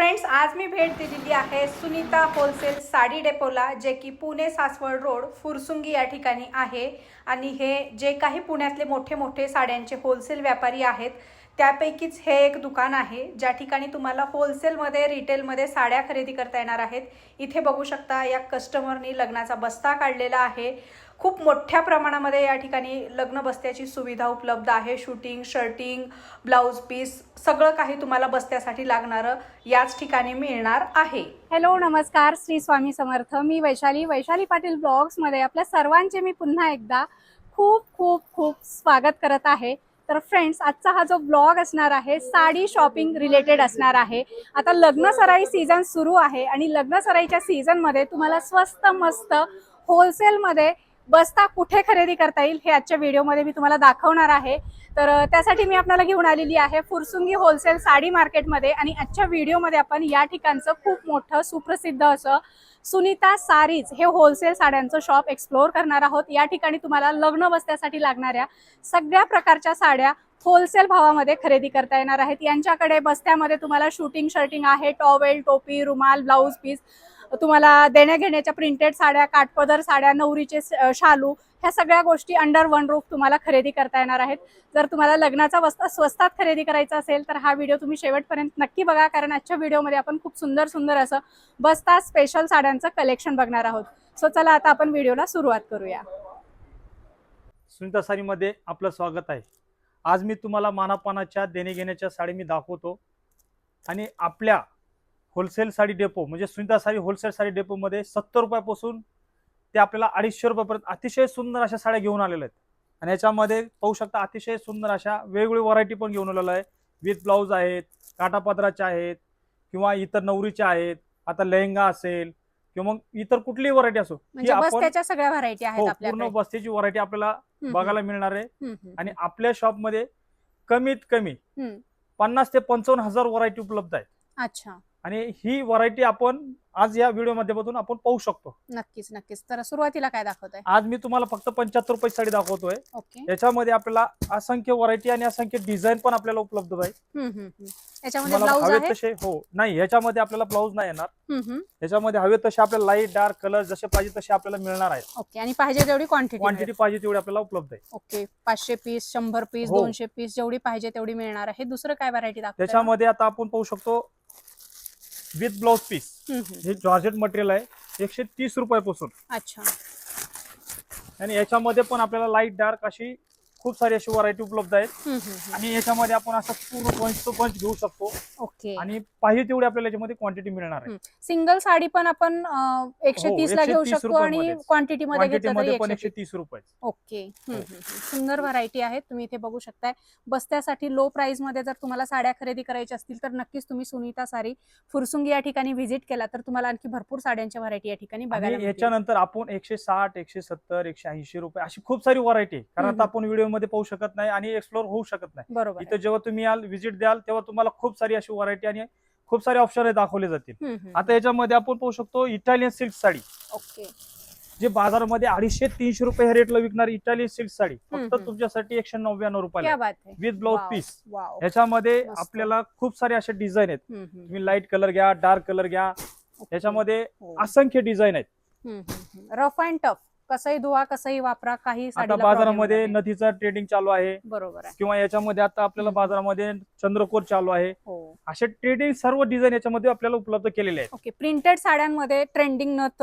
Friends आज मी भेट दिलेली आहे सुनीता होलसेल साडी डेपोला जे की पुणे सासवड रोड फुरसुंगी या ठिकाणी आहे. आणि हे जे काही पुण्यातले मोठे मोठे साड्यांचे होलसेल व्यापारी आहेत त्यापैकीच हे एक दुकान आहे ज्या ठिकाणी तुम्हाला होलसेलमध्ये रिटेलमध्ये साड्या खरेदी करता येणार आहेत. इथे बघू शकता या कस्टमरनी लग्नाचा बस्ता काढलेला आहे. खूप मोठ्या प्रमाणामध्ये या ठिकाणी लग्न बस्त्याची सुविधा उपलब्ध आहे. शूटिंग शर्टिंग ब्लाऊज पीस सगळं काही तुम्हाला बस्त्यासाठी लागणारं याच ठिकाणी मिळणार आहे. हॅलो नमस्कार. श्री स्वामी समर्थ. मी वैशाली. वैशाली पाटील ब्लॉग्समध्ये आपल्या सर्वांचे मी पुन्हा एकदा खूप खूप खूप स्वागत करत आहे. तर फ्रेंड्स आजचा हा जो ब्लॉग असणार आहे साडी शॉपिंग रिलेटेड असणार आहे. आता लग्न सराई सीझन सुरू आहे आणि लग्न सराईच्या सीझनमध्ये तुम्हाला स्वस्त मस्त होलसेलमध्ये बस्ता कुठे खरेदी करता येईल हे आजच्या व्हिडिओमध्ये मी तुम्हाला दाखवणार आहे. तर त्यासाठी मी आपल्याला घेऊन आलेली आहे फुरसुंगी होलसेल साडी मार्केटमध्ये आणि आजच्या व्हिडिओमध्ये आपण या ठिकाणचं खूप मोठं सुप्रसिद्ध असं सुनीता सारीज हे होलसेल साड्यांचं शॉप एक्सप्लोअर करणार आहोत. या ठिकाणी तुम्हाला लग्न बस्त्यासाठी लागणाऱ्या सगळ्या प्रकारच्या साड्या होलसेल भावामध्ये खरेदी करता येणार आहेत. यांच्याकडे बस्त्यामध्ये तुम्हाला शूटिंग शर्टिंग आहे. टॉवेल टोपी रुमाल ब्लाऊज पीस तुम्हाला देण्या घेण्याच्या प्रिंटेड साड्या काठपदर साड्या नवरीचे शालू ह्या सगळ्या गोष्टी अंडर वन रूफ तुम्हाला खरेदी करता येणार आहेत. जर तुम्हाला लग्नाचा वस्ता स्वस्तात खरेदी करायचा असेल तर हा व्हिडिओ तुम्ही शेवटपर्यंत नक्की बघा कारण आजच्या व्हिडिओमध्ये आपण खूप सुंदर सुंदर असं बसता स्पेशल साड्यांचं कलेक्शन बघणार आहोत. सो चला आता आपण व्हिडिओला सुरुवात करूया. सुनीता साडीमध्ये आपलं स्वागत आहे. आज मी तुम्हाला मानापानाच्या देणे घेण्याच्या साडी मी दाखवतो. आणि आपल्या होलसेल साडी डेपो म्हणजे सुनीता साडी होलसेल साडी डेपोमध्ये सत्तर रुपयापासून ते आपल्याला अडीचशे रुपयापर्यंत अतिशय सुंदर अशा साड्या घेऊन आलेल्या आहेत. आणि याच्यामध्ये पाहू शकता अतिशय सुंदर अशा वेगवेगळी व्हरायटी पण घेऊन आलेलं आहे विथ ब्लाऊज आहेत काटापदराच्या आहेत किंवा इतर नवरीच्या आहेत आता लेहंगा असेल किंवा मग इतर कुठलीही व्हरायटी असो म्हणजे बस्त्याच्या सगळ्या व्हरायटी आहेत हो पूर्ण बस्तीची व्हरायटी आपल्याला बघायला मिळणार आहे. आणि आपल्या शॉपमध्ये कमीत कमी. पन्नास ते पंचावन्न हजार व्हरायटी उपलब्ध आहेत. अच्छा. आणि ही व्हरायटी आपण आज या व्हिडिओ माध्यमातून आपण पाहू शकतो. नक्कीच नक्कीच. तर सुरुवातीला काय दाखवत आहे आज मी तुम्हाला फक्त पंच्याहत्तर रुपये साडी दाखवतोय. ओके. याच्यामध्ये आपल्याला असंख्य व्हरायटी आणि असंख्य डिझाईन पण आपल्याला उपलब्ध आहे. हम्म, हम्म, हम्म. याच्यामध्ये तुम्हाला ब्लाऊज हवे आहे तसे हो. नाही याच्यामध्ये आपल्याला ब्लाऊज नाही येणार. हम्म, हम्म. याच्यामध्ये हवे तसे आपल्याला लाइट डार्क कलर जसे पाहिजे तसे आपल्याला मिळणार आहेत. ओके आणि पाहिजे तेवढी क्वांटिटी क्वांटिटी पाहिजे तेवढी आपल्याला उपलब्ध आहे. ओके पाचशे पीस शंभर पीस हो. दोनशे पीस जेवढी पाहिजे तेवढी मिळणार आहे. दुसरं काय व्हरायटी त्याच्यामध्ये आता आपण पाहू शकतो विथ ब्लाऊज पीस. हे जॉर्जेट मटेरियल आहे. एकशे तीस रुपयापासून. अच्छा. आणि याच्यामध्ये पण आपल्याला लाइट डार्क अशी खूप सारी अशी व्हरायटी उपलब्ध आहेत. आणि याच्यामध्ये आपण असं पूर्ण पंच तो पंच घेऊ शकतो. ओके. आणि पाहिजे तेवढी आपल्याला याच्यामध्ये क्वांटिटी मिळणार आहे. सिंगल साडी पण आपण अं, एकशे हो, तीस ला घेऊ 130 शकतो आणि. क्वांटिटी मध्ये पण एकशे तीस. रुपये ओके. हो. सुंदर व्हरायटी आहे तुम्ही इथे बघू शकताय. बस्त्यासाठी लो प्राइसमध्ये जर तुम्हाला साड्या खरेदी करायच्या असतील तर नक्कीच तुम्ही सुनीता सारी फुरसुंगी या ठिकाणी व्हिजिट केला तर तुम्हाला आणखी भरपूर साड्यांच्या व्हरायटी या ठिकाणी बघायला. याच्यानंतर आपण एकशे साठ एकशे सत्तर एकशे ऐंशी रुपये अशी खूप सारी व्हरायटी आहे. कारण. आता आपण व्हिडिओ मध्ये पाहू शकत नाही आणि एक्सप्लोर होऊ शकत नाही बरोबर इथं जेव्हा तुम्ही याल व्हिजिट द्याल तेव्हा तुम्हाला खूप सारी अशी व्हरायटी आणि खूप सारे ऑप्शन दाखवले जातील. आता याच्यामध्ये आपण पाहू शकतो इटालियन सिल्क साडी ओके जे बाजारामध्ये अडीचशे तीनशे रुपये ह्या रेटला विकणारी इटालियन सिल्क साडी फक्त. तुमच्यासाठी एकशे नव्याण्णव रुपयाला आहे with blouse wow, piece wow. याच्यामध्ये मस्त. आपल्याला खूप सारे असे डिझाईन आहेत तुम्ही लाइट कलर घ्या डार्क कलर घ्या ओके. याच्यामध्ये हो. असंख्य डिझाईन आहेत. रफ अँड टफ कसंही धुवा कसंही वापरा काही आता बाजारामध्ये. नथीचा ट्रेडिंग चालू आहे बरोबर आहे किंवा याच्यामध्ये आता आपल्याला. बाजारामध्ये चंद्रकोर चालू आहे. हो. असे ट्रेडिंग सर्व डिझाईन याच्यामध्ये आपल्याला उपलब्ध केलेले आहेत. ओके प्रिंटेड साड्यांमध्ये ट्रेंडिंग नथ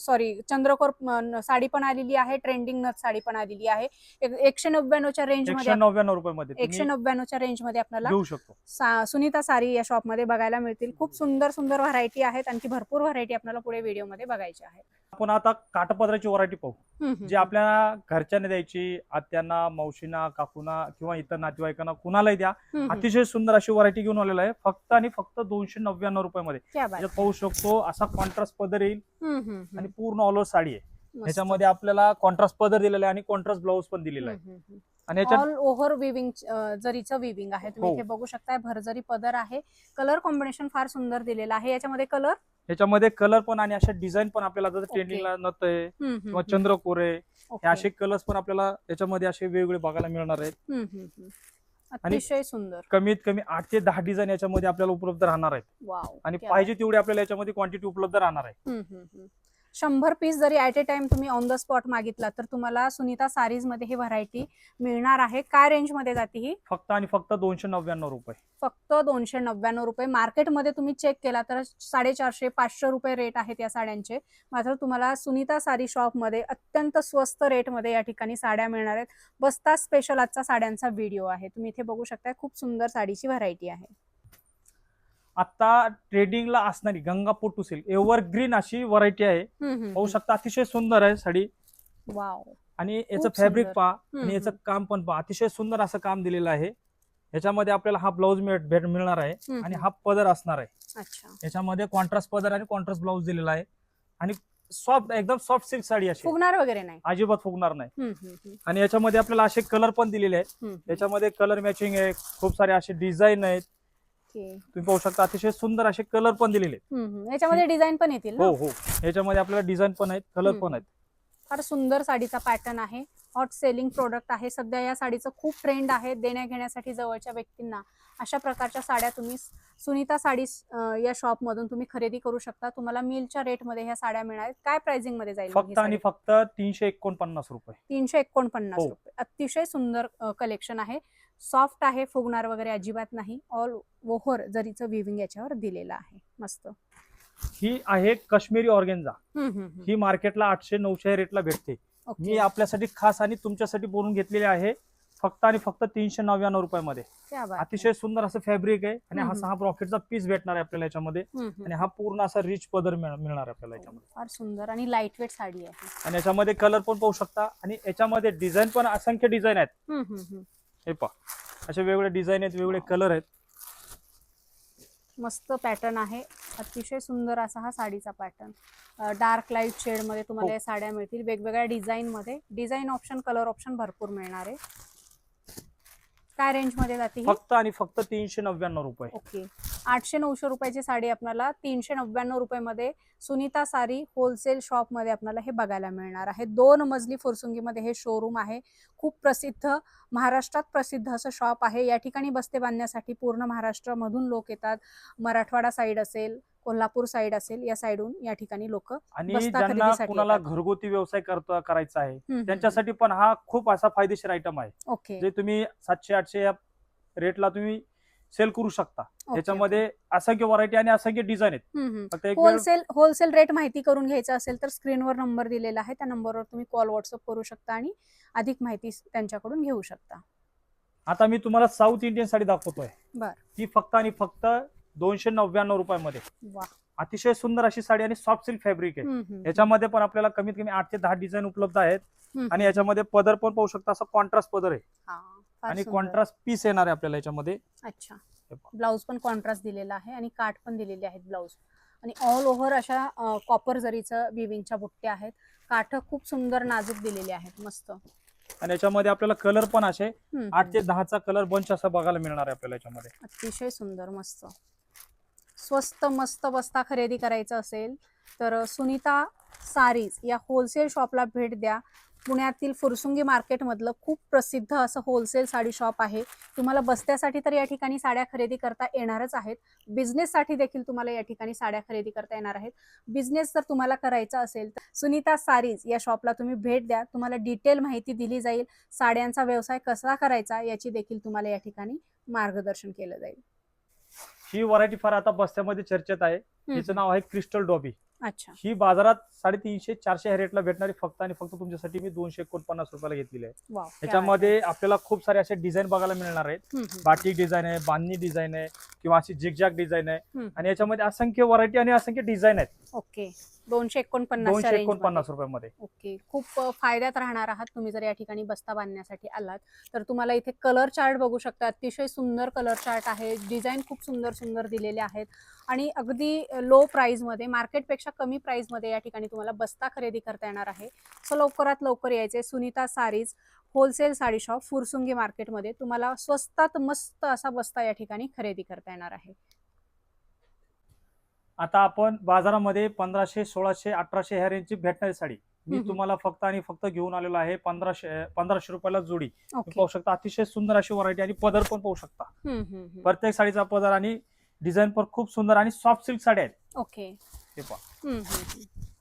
सॉरी चंद्रकोर अ, साडी पण आलेली आहे ट्रेंडिंग नथ साडी पण आलेली आहे. एक- एकशे नव्याण्णवच्या रेंज एकशे मध्ये नव्याण्णव रुपये मध्ये एकशे तुम्ही नव्याण्णवच्या रेंजमध्ये आपल्याला घेऊ शकतो. सा- सुनीता सारी या शॉपमध्ये बघायला मिळतील. खूप सुंदर सुंदर व्हरायटी आहेत आणखी भरपूर व्हरायटी आपल्याला पुढे व्हिडिओमध्ये बघायची आहे. आपण आता काठपदराची व्हरायटी पाहू. हम्म, हम्म, जी आपल्या घरच्यांना द्यायची आत्यांना मावशीना काकूना किंवा इतर नातेवाईकांना कुणालाही द्या. हम्म, हम्म. अतिशय सुंदर अशी व्हरायटी घेऊन आलेला आहे. फक्त आणि फक्त दोनशे नव्याण्णव रुपयामध्ये. पाहू शकतो असा कॉन्ट्रास्ट पदर येईल. आणि पूर्ण ऑल ओव्हर साडी आहे. ह्याच्यामध्ये आपल्याला कॉन्ट्रास्ट पदर दिलेला आहे आणि कॉन्ट्रास्ट ब्लाऊज पण दिलेला आहे. आणि ऑल ओव्हर विविंग जरीचं विविंग आहे तुम्ही हो. इथे बघू शकताय भरजरी पदर आहे. कलर कॉम्बिनेशन फार सुंदर दिलेलं आहे. याच्यामध्ये कलर ह्याच्यामध्ये कलर पण आणि अशा डिझाईन पण आपल्याला आता ट्रेंडिंगला नत आहे किंवा चंद्रकोर आहे हे असे कलर्स पण आपल्याला याच्यामध्ये असे वेगवेगळे बघायला मिळणार आहेत. अतिशय सुंदर. कमीत कमी आठ ते दहा डिझाईन याच्यामध्ये आपल्याला उपलब्ध राहणार आहेत. वाव आणि क्या पाहिजे तेवढी आपल्याला याच्यामध्ये क्वांटिटी उपलब्ध राहणार आहे. हम्म, हम्म, हम्म. शंभर पीस जरी ऍट ए टाइम तुम्ही ऑन द स्पॉट मागितला तर तुम्हाला सुनीता सारीजमध्ये ही व्हरायटी मिळणार आहे. काय रेंजमध्ये जाते ही? फक्त आणि फक्त दोनशे नव्याण्णव रुपये. फक्त दोनशे नव्याण्णव रुपये. मार्केटमध्ये तुम्ही चेक केला तर साडेचारशे पाचशे रुपये रेट आहेत या साड्यांचे. मात्र तुम्हाला सुनीता साडी शॉपमध्ये अत्यंत स्वस्त रेटमध्ये या ठिकाणी साड्या मिळणार आहेत. बस्ता स्पेशल आजचा साड्यांचा व्हिडिओ आहे. तुम्ही इथे बघू शकता खूप सुंदर साडीची व्हरायटी आहे. आता ट्रेडिंगला असणारी गंगा पोटू सिल्क एव्हर ग्रीन अशी व्हरायटी आहे. पाहू. शकता अतिशय सुंदर आहे साडी. वाव. आणि याचं फॅब्रिक. पहा आणि याचं. काम पण पहा अतिशय सुंदर असं काम दिलेलं आहे. याच्यामध्ये आपल्याला हा ब्लाऊज भेट मिळणार आहे आणि. हा पदर असणार आहे. याच्यामध्ये कॉन्ट्रास्ट पदर आणि कॉन्ट्रास्ट ब्लाऊज दिलेला आहे. आणि सॉफ्ट एकदम सॉफ्ट सिल्क साडी अशी फुगणार वगैरे नाही. अजिबात फुगणार नाही. आणि याच्यामध्ये आपल्याला असे कलर पण दिलेले आहेत. याच्यामध्ये कलर मॅचिंग आहे खूप सारे असे डिझाईन आहेत. ओके. तुम्ही पाहू शकता अतिशय सुंदर असे कलर पण दिलेले आहेत हम्म, हम्म. याच्यामध्ये डिझाईन पण येतील ना हो हो याच्यामध्ये आपल्याला डिझाईन पण आहेत कलर हम्म. पण आहेत फार सुंदर साडीचा पॅटर्न आहे हॉट सेलिंग प्रोडक्ट आहे सध्या या साडीचं खूप ट्रेंड आहे देण्या घेण्यासाठी जवळच्या व्यक्तींना अशा प्रकारच्या साड्या तुम्ही सुनीता साडी या शॉपमधून तुम्ही खरेदी करू शकता तुम्हाला मिलच्या रेटमध्ये ह्या साड्या मिळणार आहेत. काय प्राइसिंगमध्ये जाईल मग ही फक्त आणि? फक्त तीनशे एकोणपन्नास रुपये तीनशे एकोणपन्नास हो. रुपये अतिशय सुंदर कलेक्शन आहे सॉफ्ट आहे फुगणार वगैरे अजिबात नाही. ऑल ओव्हर जरीचं विविंग याच्यावर दिलेलं आहे. मस्त. ही आहे काश्मीरी ऑर्गेन्झा. ही मार्केटला आठशे नऊशे रेटला भेटते. मी आपल्यासाठी खास आणि तुमच्यासाठी बोलून घेतलेली आहे. फक्त आणि फक्त तीनशे नव्याण्णव रुपयामध्ये. अतिशय सुंदर असं फॅब्रिक आहे आणि हा प्रॉफिटचा पीस भेटणार आहे आपल्याला याच्यामध्ये. आणि हा पूर्ण असा रिच पदर मिळ- मिळणार आपल्याला याच्यामध्ये. फार सुंदर आणि लाइट वेट साडी आहे. आणि याच्यामध्ये कलर पण पाहू शकता. आणि याच्यामध्ये डिझाईन पण असंख्य डिझाईन आहेत. हे पहा. असे वेगवेगळे डिझाईन आहेत वेगवेगळे कलर आहेत. मस्त पॅटर्न आहे. अतिशय सुंदर असा हा साडीचा पॅटर्न डार्क लाइट शेडमध्ये तुम्हाला हो. या साड्या मिळतील. वेगवेगळ्या डिझाईनमध्ये डिझाईन ऑप्शन कलर ऑप्शन भरपूर मिळणार आहे. काय रेंजमध्ये जाते ही. फक्त आणि फक्त तीनशे नव्याण्णव रुपये. ओके आठशे नऊशे रुपयाची साडी आपल्याला तीनशे नव्याण्णव रुपयामध्ये सुनीता सारी होलसेल शॉपमध्ये आपल्याला हे बघायला मिळणार आहे. दोन मजली फुरसुंगीमध्ये हे शोरूम आहे. खूप प्रसिद्ध महाराष्ट्रात प्रसिद्ध असं शॉप आहे. या ठिकाणी बस्ते बांधण्यासाठी पूर्ण महाराष्ट्रामधून लोक येतात. मराठवाडा साईड असेल कोल्हापूर साईड असेल या साईडहून या ठिकाणी लोक आणि ज्यांना कुणाला. घरगुती व्यवसाय करता करायचा आहे त्यांच्यासाठी पण हा खूप असा फायदेशीर आयटम आहे. ओके. जे तुम्ही सातशे आठशे या रेटला तुम्ही सेल करू शकता. ओके, याच्यामध्ये असंख्य व्हरायटी आणि असंख्य डिझाईन आहेत. फक्त एक होलसेल होलसेल रेट माहिती करून घ्यायचं असेल तर स्क्रीनवर नंबर दिलेला आहे. त्या नंबरवर तुम्ही कॉल व्हॉट्सअप करू शकता आणि अधिक माहिती त्यांच्याकडून घेऊ शकता. आता मी तुम्हाला साऊथ इंडियन साडी दाखवतोय. बर. ती फक्त आणि फक्त दोनशे नव्याण्णव रुपयामध्ये. अतिशय सुंदर अशी साडी आणि सॉफ्ट सिल्क फॅब्रिक आहे. याच्यामध्ये पण आपल्याला कमीत कमी आठ ते दहा डिझाईन उपलब्ध आहेत. आणि याच्यामध्ये पदर पण पाहू शकता असं कॉन्ट्रास्ट पदर आहे. आणि. कॉन्ट्रास्ट पीस येणार आहे आपल्याला याच्यामध्ये अच्छा. ब्लाऊज पण कॉन्ट्रास्ट दिलेला आहे आणि काठ पण दिलेले आहेत ब्लाऊज आणि ऑल ओव्हर अशा कॉपर जरीचं विविंगच्या बुट्ट्या आहेत काठ खूप सुंदर नाजूक दिलेले आहेत मस्त आणि याच्यामध्ये आपल्याला कलर पण असे आठ ते. दहाचा कलर बंच असा बघायला मिळणार आहे आपल्याला याच्यामध्ये अतिशय सुंदर मस्त स्वस्त मस्त बस्ता खरेदी करायचं असेल तर सुनीता सारीज या होलसेल शॉपला भेट द्या. पुण्यातील फुरसुंगी मार्केटमधलं खूप प्रसिद्ध असं होलसेल साडी शॉप आहे. तुम्हाला बस्त्यासाठी तर या ठिकाणी साड्या खरेदी करता येणारच आहेत. बिझनेससाठी देखील तुम्हाला या ठिकाणी साड्या खरेदी करता येणार आहेत. बिझनेस जर तुम्हाला करायचा असेल तर सुनीता सारीज या शॉपला तुम्ही भेट द्या. तुम्हाला डिटेल माहिती दिली जाईल. साड्यांचा व्यवसाय कसा करायचा याची देखील तुम्हाला या ठिकाणी मार्गदर्शन केलं जाईल. ही व्हरायटी फार आता बस्त्यामध्ये चर्चेत आहे. हिचं नाव आहे क्रिस्टल डॉबी. अच्छा. ही बाजारात साडेतीनशे चारशे ह्या रेटला भेटणारी फक्त आणि फक्त तुमच्यासाठी मी दोनशे एकोणपन्नास रुपयाला घेतलेली आहे. वाव त्याच्यामध्ये आपल्याला खूप सारे असे डिझाईन बघायला मिळणार आहेत. हम्म, हम्म. बाटिक डिझाईन आहे बांधणी डिझाईन आहे किंवा अशी झिगझॅग डिझाईन आहे. हम्म. आणि याच्यामध्ये असंख्य व्हरायटी आणि असंख्य डिझाईन आहेत. ओके. दोनशे एकोणपन्नास दोनशे एकोणपन्नास रुपयामध्ये. ओके खूप फायद्यात राहणार आहात तुम्ही जर या ठिकाणी बस्ता बांधण्यासाठी आलात. तर तुम्हाला इथे कलर चार्ट बघू शकता. अतिशय सुंदर कलर चार्ट आहे. डिझाईन खूप सुंदर सुंदर दिलेले आहेत. आणि अगदी लो प्राईजमध्ये मार्केटपेक्षा कमी प्राईजमध्ये या ठिकाणी तुम्हाला बस्ता खरेदी करता येणार आहे. सो लवकरात लवकर यायचे Sunita sarees wholesale sari shop Fursungi मार्केटमध्ये तुम्हाला स्वस्तात मस्त असा बस्ता या ठिकाणी खरेदी करता येणार आहे. आता आपण बाजारामध्ये पंधराशे सोळाशे अठराशे ह्या रेंजची भेटणारी साडी. मी. तुम्हाला फक्त आणि फक्त घेऊन आलेलो आहे पंधराशे पंधराशे रुपयाला जोडी. पाहू शकता अतिशय सुंदर अशी व्हरायटी आणि पदर पण पाहू शकता. प्रत्येक साडीचा पदर आणि डिझाईन पण खूप सुंदर आणि सॉफ्ट सिल्क साड्या आहेत. ओके. हे पहा.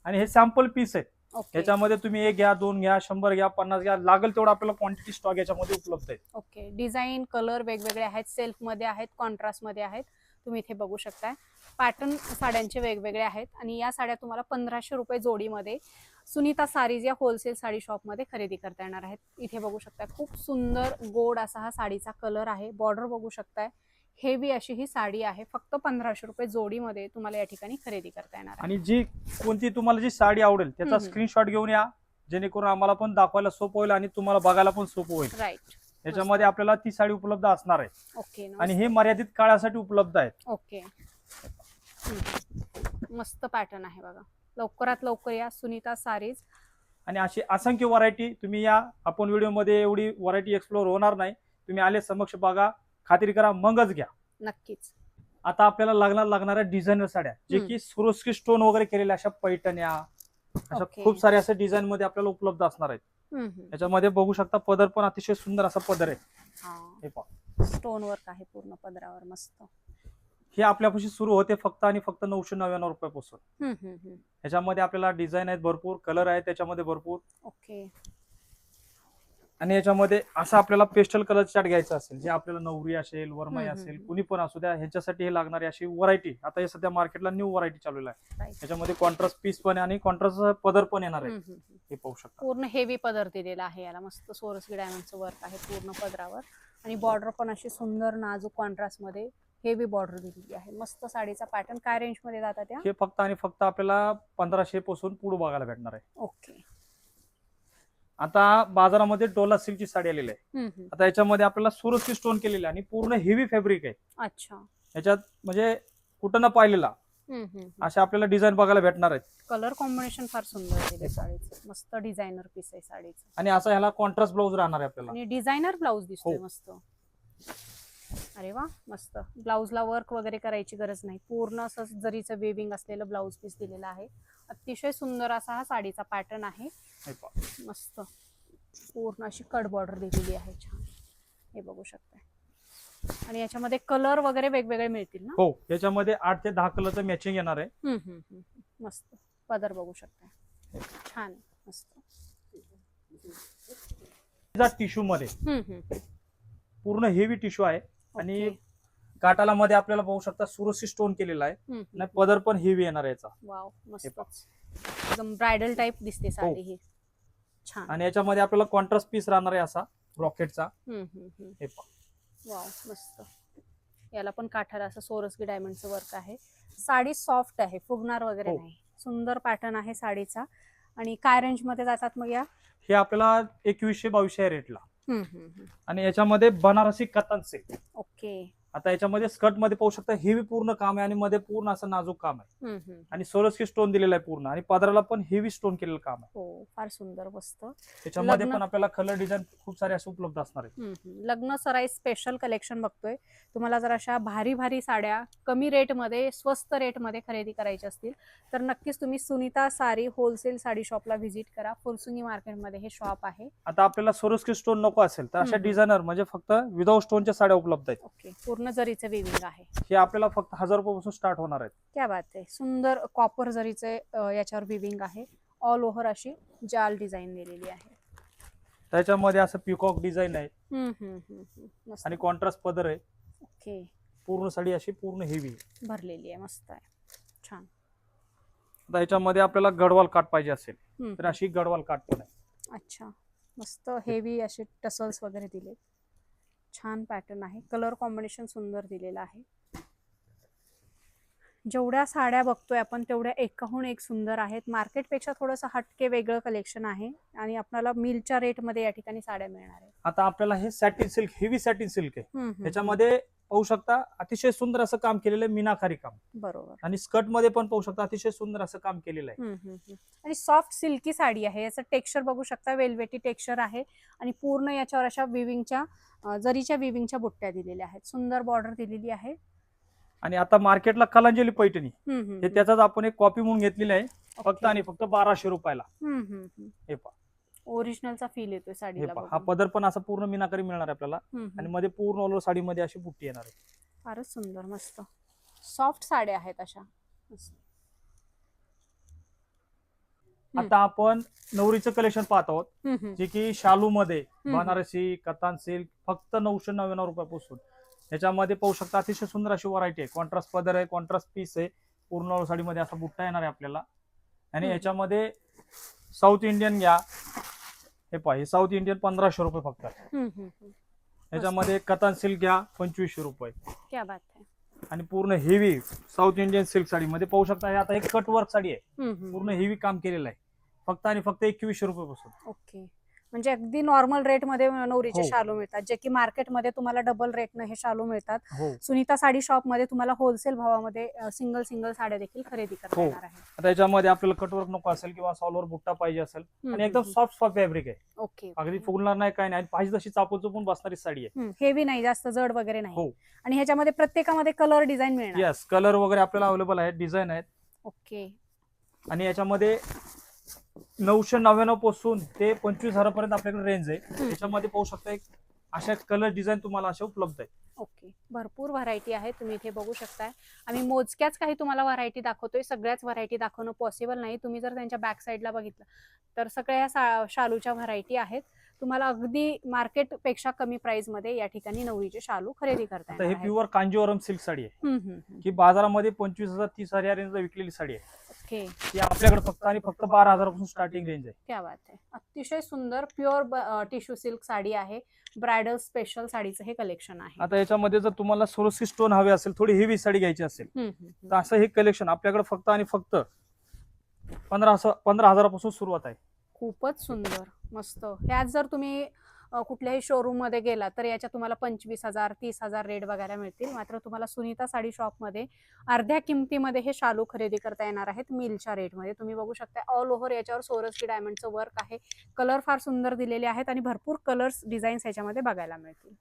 आणि हे सॅम्पल पीस आहेत ओके. याच्यामध्ये तुम्ही एक घ्या दोन घ्या शंभर घ्या पन्नास घ्या लागेल तेवढा आपल्याला क्वांटिटी स्टॉक याच्यामध्ये उपलब्ध आहे. ओके. डिझाईन कलर वेगवेगळे आहेत सेल्फमध्ये आहेत कॉन्ट्रास्टमध्ये आहेत. तुम्ही इथे बघू शकताय. पॅटर्न साड्यांचे वेगवेगळे आहेत आणि या साड्या तुम्हाला पंधराशे रुपये जोडीमध्ये सुनीता सारीज या होलसेल साडी शॉपमध्ये खरेदी करता येणार आहेत. इथे बघू शकताय खूप सुंदर गोड असा हा साडीचा कलर आहे. बॉर्डर बघू शकताय. हेवी अशी ही साडी आहे. फक्त पंधराशे रुपये जोडीमध्ये तुम्हाला या ठिकाणी खरेदी करता येणार आणि जी कोणती तुम्हाला जी साडी आवडेल त्याचा. स्क्रीनशॉट घेऊन या. जेणेकरून आम्हाला पण दाखवायला सोपं होईल आणि तुम्हाला बघायला पण सोपं होईल. राईट याच्यामध्ये आपल्याला ती साडी उपलब्ध असणार आहे. ओके आणि हे मर्यादित काळासाठी उपलब्ध आहेत. ओके. मस्त पॅटर्न आहे बघा. लवकरात लवकर या सुनीता सारीज. आणि अशी असंख्य व्हरायटी तुम्ही या. आपण व्हिडिओमध्ये एवढी व्हरायटी एक्सप्लोर होणार नाही. तुम्ही आले समक्ष बघा. खात्री करा मगच घ्या. नक्कीच. आता आपल्याला लागणार लागणाऱ्या डिझाईनर साड्या जे. की सुरोस्की स्टोन वगैरे केलेल्या अशा पैठण्या अशा Okay. खूप साऱ्या अशा डिझाईन मध्ये आपल्याला उपलब्ध असणार आहेत. याच्यामध्ये बघू शकता पदर पण अतिशय सुंदर असा पदर आहे. हा. स्टोन वर्क आहे पूर्ण पदरावर मस्त. हे आपल्यापाशी सुरू होते फक्त आणि फक्त नऊशे नव्याण्णव रुपयापासून. हम्म, हम्म, हम्म. याच्यामध्ये आपल्याला डिझाईन आहेत भरपूर कलर आहेत त्याच्यामध्ये भरपूर. ओके. आणि याच्यामध्ये असं आपल्याला पेस्टल कलर चार्ट घ्यायचा असेल जे आपल्याला नवरी असेल वरमाई असेल. कुणी पण असू द्या ह्याच्यासाठी हे लागणारी अशी व्हरायटी आता हे सध्या मार्केटला न्यू व्हरायटी चालू आहे. राईट याच्यामध्ये कॉन्ट्रास्ट पीस पण आणि कॉन्ट्रास्ट पदर पण येणार आहे. हे पाहू शकता. पूर्ण हेवी पदर दिलेला आहे याला. मस्त सोरसगी डायमंडचं वर्क आहे पूर्ण पदरावर. आणि बॉर्डर पण अशी सुंदर नाजूक कॉन्ट्रास्टमध्ये हेवी बॉर्डर दिलेली आहे. मस्त साडीचा पॅटर्न काय रेंजमध्ये जातात हे फक्त आणि फक्त आपल्याला पंधराशे पासून पुढे बघायला भेटणार आहे. ओके आता बाजारामध्ये डोला सिल्कची साडी आलेली आहे. आता याच्यामध्ये आपल्याला सुरक्षित स्टोन केलेली आहे आणि पूर्ण हेवी फॅब्रिक आहे. अच्छा. याच्यात म्हणजे कुठं न पाहिलेला. अशा आपल्याला डिझाईन बघायला भेटणार आहेत. कलर कॉम्बिनेशन फार सुंदर साडीचं. मस्त डिझायनर पीस आहे साडीचं. आणि असा ह्याला कॉन्ट्रास्ट ब्लाऊज राहणार आहे आपल्याला. आणि डिझायनर ब्लाऊज दिसतोय हो. मस्त. अरे वा मस्त. ब्लाऊजला वर्क वगैरे करायची गरज नाही. पूर्ण असं जरीचं वेविंग असलेलं ब्लाऊज पीस दिलेलं आहे. अतिशय सुंदर असा हा साडीचा पॅटर्न आहे. हे. मस्त. पूर्ण अशी कट बॉर्डर दिलेली आहे छान. हे बघू शकताय. आणि याच्यामध्ये कलर वगैरे वेगवेगळे मिळतील ना? हो याच्यामध्ये आठ ते दहा कलरचं मॅचिंग येणार आहे. मस्त. पदर बघू शकताय. छान मस्त. टिश्यू मध्ये. पूर्ण हेवी टिश्यू आहे. आणि. काटाला मध्ये आपल्याला पाहू शकता सुरक्षित स्टोन केलेला आहे. आणि पदर पण हेवी येणार आहे याचा. एकदम ब्रायडल टाइप दिसते साडी ही. छान. आणि याच्यामध्ये आपल्याला कॉन्ट्रास्ट पीस राहणार आहे असा रॉकेटचा. हे. वाव मस्त. याला पण काठाला असं सोरसकी डायमंडचं वर्क आहे. साडी सॉफ्ट आहे फुगणार वगैरे हो. नाही. सुंदर पॅटर्न आहे साडीचा. आणि काय रेंजमध्ये जातात मग या? हे आपल्याला एकवीसशे बावीसशे रेटला. आणि याच्यामध्ये बनारसी कतन सिल्क ओके. आता याच्यामध्ये स्कर्टमध्ये पाहू शकता हेवी पूर्ण काम आहे आणि मध्ये पूर्ण असं नाजूक काम आहे. आणि सोरस्की स्टोन दिलेला आहे पूर्ण. आणि पदराला पण हेवी स्टोन केलेलं काम आहे. हो फार सुंदर मस्त. त्याच्यामध्ये पण आपल्याला कलर डिझाईन खूप सारे असे उपलब्ध असणार आहेत. हम्म. लग्न सराई स्पेशल कलेक्शन बघतोय. तुम्हाला जर अशा भारी भारी साड्या कमी रेटमध्ये स्वस्त रेटमध्ये खरेदी करायच्या असतील तर नक्कीच तुम्ही सुनीता सारी होलसेल साडी शॉपला व्हिजिट करा. फुलसुंगी मार्केटमध्ये हे शॉप आहे. आता आपल्याला सोरस्की स्टोन नको असेल तर अशा. डिझायनर म्हणजे फक्त विदाऊट स्टोनच्या साड्या उपलब्ध आहेत. ओके पूर्ण जरीचे विविंग आहे. हे आपल्याला फक्त हजार रुपयापासून स्टार्ट होणार आहेत. क्या बात आहे. सुंदर कॉपर जरीचे अ, याच्यावर विविंग आहे. ऑल ओव्हर अशी जाल डिझाईन दिलेली आहे. त्याच्यामध्ये असं पिकॉक डिझाईन आहे. हम्म, हम्म, हम्म, हम्म. मस्त. आणि कॉन्ट्रास्ट पदर आहे. ओके पूर्ण साडी अशी पूर्ण हेवी भरलेली आहे. मस्त आहे. छान. आता याच्यामध्ये आपल्याला गडवाल काट पाहिजे असेल हम्म, तर अशी गडवाल काट पण आहे. अच्छा. मस्त हेवी असे टसल्स वगैरे दिले छान पॅटर्न आहे. कलर कॉम्बिनेशन सुंदर दिलेलं आहे. जेवढ्या साड्या बघतोय आपण तेवढ्या एकाहून एक सुंदर आहेत. मार्केटपेक्षा थोडंसं हटके वेगळं कलेक्शन आहे आणि आपल्याला मिलच्या रेटमध्ये या ठिकाणी साड्या मिळणार आहे आता आपल्याला हे satin silk heavy satin silk आहे. त्याच्यामध्ये पाहू शकता अतिशय सुंदर असं काम केलेलं आहे मीनाकारी काम. बरोबर आणि स्कर्टमध्ये पण पाहू शकता अतिशय सुंदर असं काम केलेलं आहे हम्म, हम्म, हम्म. आणि सॉफ्ट सिल्की साडी आहे याचं टेक्स्चर बघू शकता वेलवेटी टेक्स्चर आहे आणि पूर्ण याच्यावर अशा विविंगच्या जरीच्या विविंगच्या बुट्ट्या दिलेल्या आहेत सुंदर बॉर्डर दिलेली आहे आणि आता मार्केटला कलांजली पैठणी हम्म, हम्म, हे त्याचाच आपण एक कॉपी म्हणून घेतलेली आहे फक्त. आणि फक्त बाराशे रुपयाला हम्म, हम्म, हम्म. हे पहा ओरिजिनलचा फील येतोय हे साडीला पहा हा बघून. पदर पण असा पूर्ण मीनाकरी मिळणार आहे आपल्याला हम्म, हम्म. आणि मध्ये पूर्ण ऑल साडीमध्ये अशी बुट्टी येणार आहे फारच सुंदर मस्त सॉफ्ट साड्या आहेत अशा मस्त. हम्म. आता आपण नवरीचं कलेक्शन पाहत आहोत हम्म, हम्म. जे की शालू मध्ये हम्म. बनारसी कतान सिल्क फक्त नऊशे नव्याण्णव रुपयापासून याच्यामध्ये पाहू शकता अतिशय सुंदर अशी व्हरायटी आहे कॉन्ट्रास्ट पदर आहे कॉन्ट्रास्ट पीस आहे पूर्ण साडीमध्ये असा बुट्टा येणार आहे आपल्याला आणि हम्म. याच्यामध्ये साऊथ इंडियन घ्या हे पहा हे साऊथ इंडियन पंधराशे रुपये फक्त. याच्यामध्ये कतान सिल्क घ्या पंचवीसशे रुपये. क्या बात आहे. आणि पूर्ण हेवी साऊथ इंडियन सिल्क साडीमध्ये पाहू शकता हे आता एक कट वर्क साडी आहे. पूर्ण हेवी काम केलेलं आहे. फक्त आणि फक्त एकवीसशे रुपये पासून ओके म्हणजे अगदी नॉर्मल रेटमध्ये नवरीचे हो. शालू मिळतात. जे की मार्केटमध्ये तुम्हाला डबल रेटनं हे शालू मिळतात. हो. सुनीता साडी शॉपमध्ये तुम्हाला होलसेल भावामध्ये सिंगल सिंगल साड्या देखील खरेदी करता हो. येणार आहे आता याच्यामध्ये आपल्याला कटवर्क नको असेल किंवा सॉलवर बुट्टा पाहिजे असेल हम्म, आणि एकदम हम्म, सॉफ्ट सॉफ्ट फॅब्रिक आहे. ओके अगदी फुगणार नाही काय नाही. आणि पाहिजे तशी चापून चुपून बसणारी साडी आहे. हेवी नाही जास्त जड वगैरे हो. नाही आणि ह्याच्यामध्ये प्रत्येकामध्ये कलर डिझाईन मिळणार. येस कलर वगैरे आपल्याला अवेलेबल आहेत डिझाईन आहेत. ओके. आणि याच्यामध्ये नऊशे नव्याण्णवपासून ते पंचवीस हजारापर्यंत आपल्याकडे रेंज आहे. त्याच्यामध्ये पाहू शकता एक अशा कलर डिझाईन तुम्हाला अशा उपलब्ध आहे ओके. भरपूर व्हरायटी आहे तुम्ही इथे बघू शकताय. आम्ही मोजक्याच काही तुम्हाला व्हरायटी दाखवतोय. सगळ्याच व्हरायटी दाखवणं पॉसिबल नाही. तुम्ही जर त्यांच्या बॅक साईडला बघितलं तर सगळ्या सा शालूच्या व्हरायटी आहेत. तुम्हाला अगदी मार्केटपेक्षा कमी प्राइसमध्ये या ठिकाणी नवरीचे शालू खरेदी करता आता हे. प्युअर कांजीवरम सिल्क साडी आहे. ही बाजारामध्ये पंचवीस हजार तीस हजार या रेंजला विकलेली साडी आहे. ओके. ती आपल्याकडे फक्त आणि फक्त बारा हजारापासून स्टार्टिंग रेंज आहे. क्या बात आहे. अतिशय सुंदर प्युअर टिश्यू सिल्क साडी आहे. ब्रायडल स्पेशल साडीचं हे कलेक्शन आहे. आता याच्यामध्ये जर तुम्हाला सोरोसी स्टोन हवे असेल थोडी हेवी साडी घ्यायची असेल हम्म, हम्म, हम्म. तर असं हे कलेक्शन आपल्याकडे फक्त आणि फक्त पंधरा पंधरा हजारापासून सुरुवात आहे. खूपच सुंदर मस्त. ह्यात जर तुम्ही कुठल्याही शोरूममध्ये गेला तर याच्या तुम्हाला पंचवीस हजार तीस हजार रेट बघायला मिळतील. मात्र तुम्हाला सुनीता साडी शॉपमध्ये अर्ध्या किमतीमध्ये हे शालू खरेदी करता येणार आहेत मिलच्या रेटमध्ये. तुम्ही बघू शकता ऑल ओव्हर याच्यावर सोरसकी डायमंडचं वर्क आहे. कलर फार सुंदर दिलेले आहेत आणि भरपूर कलर्स डिझाईन्स याच्यामध्ये बघायला मिळतील.